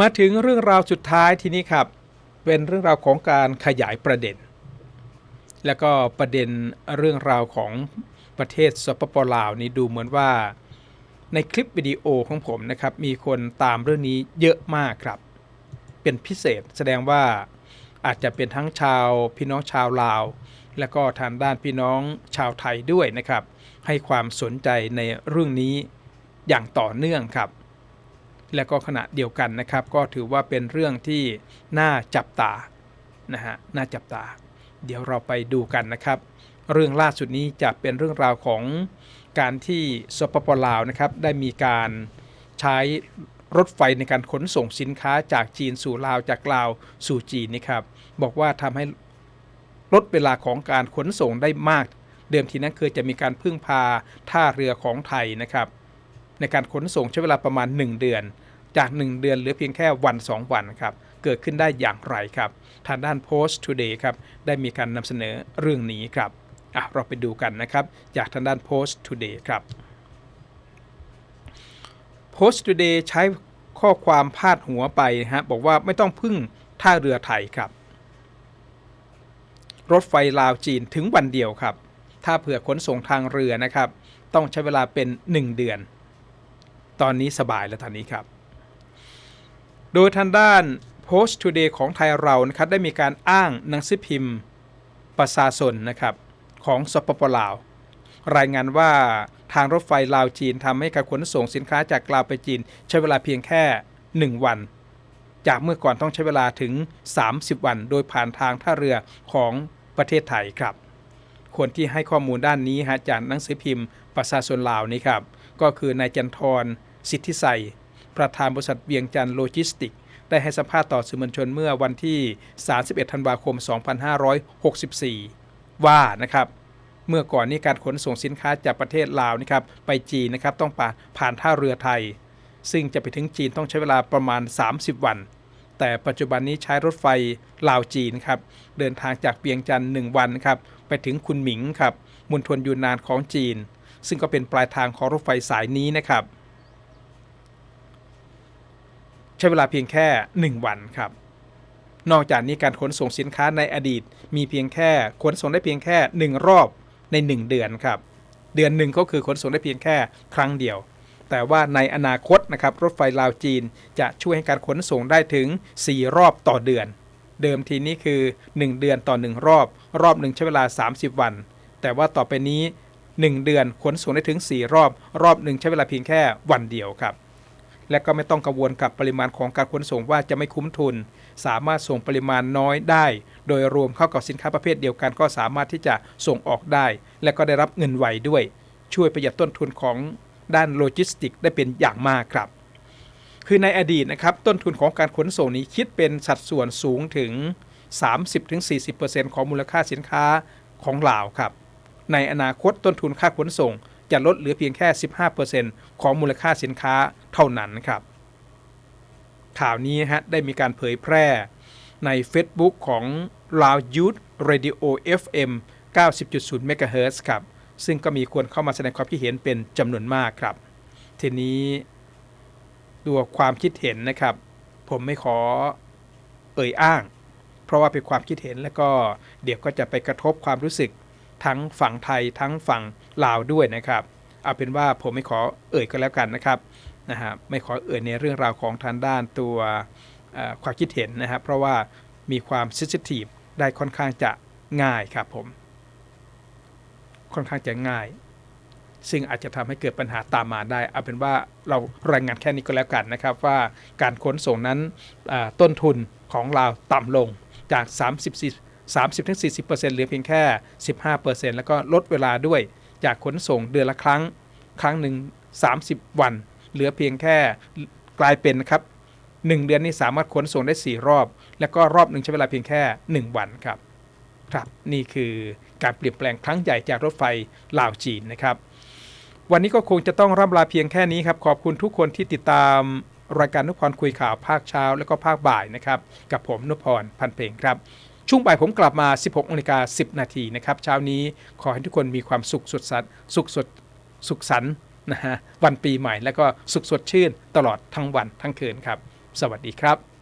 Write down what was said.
มาถึงเรื่องราวสุดท้ายทีนี้ครับ เป็นเรื่องราวของการขยายประเด็น แล้วก็ประเด็นเรื่องราวของประเทศสปปลาวนี้ดูเหมือนว่า ในคลิปวิดีโอของผมนะครับ มีคนตามเรื่องนี้เยอะมากครับ เป็นพิเศษแสดงว่าอาจจะเป็นทั้งชาวพี่น้องชาวลาว และก็ทางด้านพี่น้องชาวไทยด้วยนะครับ ให้ความสนใจในเรื่องนี้อย่างต่อเนื่องครับ และก็ขณะเดียวกันนะครับ ก็ถือว่าเป็นเรื่องที่น่าจับตานะฮะน่าจับตา เดี๋ยวเราไปดูกันนะครับ เรื่องล่าสุดนี้จะเป็นเรื่องราวของการที่สปปลาวนะครับได้มีการใช้รถไฟในการขนส่งสินค้าจากจีนสู่ลาวจากลาวสู่จีนนะครับ บอกว่าทำให้ลดเวลาของการขนส่งได้มาก เดิมทีนั้นเคยจะมีการพึ่งพาท่าเรือของไทยนะครับ ในการขนส่งใช้เวลาประมาณ 1 เดือน จาก 1 เดือนเหลือเพียงแค่วัน 2 วันครับเกิดขึ้นได้อย่างไรครับ ทางด้าน Post Today ครับได้มีการนำเสนอเรื่องนี้ครับอะเราไปดูกันนะครับ จากทางด้าน Post Today ครับ Post Today ใช้ข้อความพาดหัวไปฮะบอกว่าไม่ต้องพึ่งท่าเรือไทยครับ รถไฟลาวจีนถึงวันเดียวครับ ถ้าเผื่อขนส่งทางเรือนะครับ ต้องใช้เวลาเป็น 1 เดือน ตอนนี้สบายแล้วตอนนี้ครับ โดยทางด้าน Post Today ของไทยเรานะครับได้มีการอ้างหนังสือพิมพ์ประชาชนนะครับของสปปลาว รายงานว่าทางรถไฟลาวจีนทำให้การขนส่งสินค้าจากลาวไปจีน ใช้เวลาเพียงแค่ 1 วัน จากเมื่อก่อนต้องใช้เวลาถึง 30 วัน โดยผ่านทางท่าเรือของประเทศไทยครับ คนที่ให้ข้อมูลด้านนี้ฮะจากหนังสือพิมพ์ประชาชนลาวนี้ครับ ก็คือนายจันทร์ สิทธิไสประธานบริษัทเวียงจันทร์โลจิสติก ได้ให้สัมภาษณ์ต่อสื่อมวลชนเมื่อวันที่ 31 ธันวาคม 2564 ว่านะครับเมื่อก่อนนี้การขนส่งสินค้าจากประเทศลาวนะครับไปจีนนะครับต้องผ่านผ่านท่าเรือไทย ซึ่งจะไปถึงจีนต้องใช้เวลาประมาณ 30 วัน แต่ปัจจุบันนี้ใช้รถไฟลาวจีนครับเดินทางจากเวียงจันทร์1วันครับไปถึงคุนหมิงครับมณฑลยูนนานของจีน ซึ่งก็เป็นปลายทางของรถไฟสายนี้นะครับ ใช้เวลาเพียงแค่ 1 วันครับ นอกจากนี้การขนส่งสินค้าในอดีต มีเพียงแค่ขนส่งได้เพียงแค่ 1 รอบใน 1 เดือนครับ เดือนหนึ่งก็คือขนส่งได้เพียงแค่ครั้งเดียว แต่ว่าในอนาคตนะครับรถไฟลาวจีนจะช่วยให้การขนส่งได้ถึง 4 รอบต่อเดือน เดิมทีนี้คือ 1 เดือนต่อ 1 รอบ รอบหนึ่งใช้เวลา 30 วัน แต่ว่าต่อไปนี้ 1 เดือนขนส่งได้ถึง 4 รอบ รอบหนึ่งใช้เวลาเพียงแค่วันเดียวครับ และก็ไม่ต้องกังวลกับปริมาณของการขนส่งว่าจะไม่คุ้มทุน สามารถส่งปริมาณน้อยได้ โดยรวมเข้ากับสินค้าประเภทเดียวกันก็สามารถที่จะส่งออกได้ และก็ได้รับเงินไวด้วย ช่วยประหยัดต้นทุนของด้านโลจิสติกได้เป็นอย่างมากครับ คือในอดีตนะครับต้นทุนของการขนส่งนี้คิดเป็นสัดส่วนสูงถึง 30-40%ของมูลค่าสินค้าของลาวครับ ในอนาคตต้นทุนค่าขนส่งจะลดเหลือเพียงแค่ 15%ของมูลค่าสินค้า เท่านั้นครับ ข่าวนี้ฮะได้มีการเผยแพร่ใน Facebook ของ Lao Youth Radio FM 90.0 MHz ครับ ซึ่งก็มีคนเข้ามาแสดงความคิดเห็นเป็นจำนวนมากครับ ทีนี้ตัวความคิดเห็นนะครับ ผมไม่ขอเอ่ยอ้าง เพราะว่าเป็นความคิดเห็นแล้วก็เดี๋ยวก็จะไปกระทบความรู้สึกทั้งฝั่งไทยทั้งฝั่งลาวด้วยนะครับ เอาเป็นว่าผมไม่ขอเอ่ยก็แล้วกันนะครับ นะฮะไม่ขอเอ่ยในเรื่องราวของทางด้านตัวความคิดเห็นนะครับเพราะว่ามีความซนซิทีฟได้ค่อนข้างจะง่ายครับผม ค่อนข้างจะง่าย ซึ่งอาจจะทำให้เกิดปัญหาตามมาได้ เอาเป็นว่าเรารายงานแค่นี้ก็แล้วกันนะครับ ว่าการขนส่งนั้นต้นทุนของเราต่ำลงจาก 30 30-40%เหลือเพียงแค่ 15%แล้วก็ลดเวลาด้วยจากขนส่งเดือนละครั้ง ครั้งหนึ่ง30 วัน เหลือเพียงแค่กลายเป็นนะครับ1เดือนนี้สามารถขนส่งได้ 4 รอบ แล้วก็รอบหนึ่งใช้เวลาเพียงแค่ 1 วันครับ ครับนี่คือการเปลี่ยนแปลงครั้งใหญ่จากรถไฟลาวจีนนะครับ วันนี้ก็คงจะต้องร่ำลาเพียงแค่นี้ครับ ขอบคุณทุกคนที่ติดตามรายการนุพรคุยข่าวภาคเช้า แล้วก็ภาคบ่ายนะครับ กับผมนุพรพันเพลงครับ ช่วงบ่ายผมกลับมา 16นาฬิกา10 นาทีนะครับ เช้านี้ขอให้ทุกคนมีความสุขสดสันสุขสดสุขสันต์ นะฮะวันปีใหม่ แล้วก็สุขสดชื่นตลอดทั้งวันทั้งคืนครับ สวัสดีครับ